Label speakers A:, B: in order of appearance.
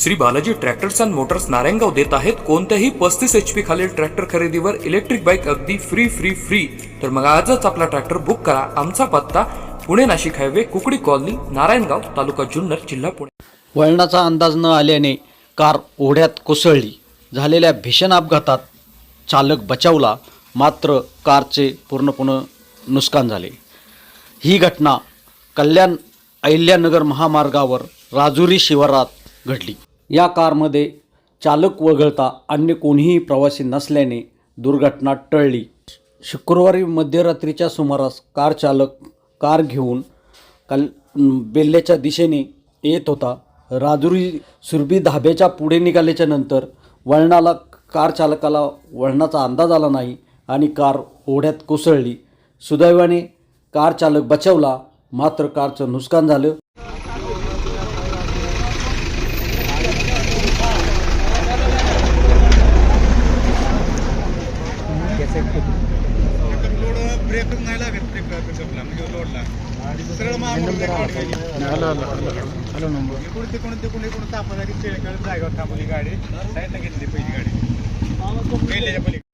A: Shri Balaji tractors and motors Narayangaon देत आहेत. कोणत्याही पस्तीस एच पी खालील ट्रॅक्टर खरेदीवर इलेक्ट्रिक बाईक अगदी फ्री फ्री फ्री तर मग आजच आपला ट्रॅक्टर बुक करा. आमचा पत्ता पुणे नाशिक हायवे कुकडी कॉलनी नारायणगाव तालुका जुन्नर जिल्हा पुणे.
B: वळणाचा अंदाज न आल्याने कार ओढ्यात कोसळली. झालेल्या भीषण अपघातात चालक बचावला मात्र कारचे पूर्णपणे नुकसान झाले. ही घटना कल्याण अहिल्यानगर महामार्गावर राजुरी शिवारात घडली. या कारमध्ये चालक वगळता अन्य कोणीही प्रवासी नसल्याने दुर्घटना टळली. शुक्रवारी मध्यरात्रीच्या सुमारास कार चालक कार घेऊन कल बेल्ल्याच्या दिशेने येत होता. राजुरी सुरबी धाब्याच्या पुढे निघाल्याच्या नंतर वळणाला कार चालकाला वळणाचा अंदाज आला नाही आणि कार ओढ्यात कोसळली. सुदैवाने कार चालक बचावला. मात्र कारचं नुकसान झालं.
C: लोड ब्रेक नाही लागत ब्रेक पिकअपला म्हणजे लोडला सरळ मागून इकडून तिकडून तिकडून इकडून तापा जागी जागेवर थांबवली गाडी. साईडला घेतली पहिली गाडी. पहिल्याच्या पलीकडे.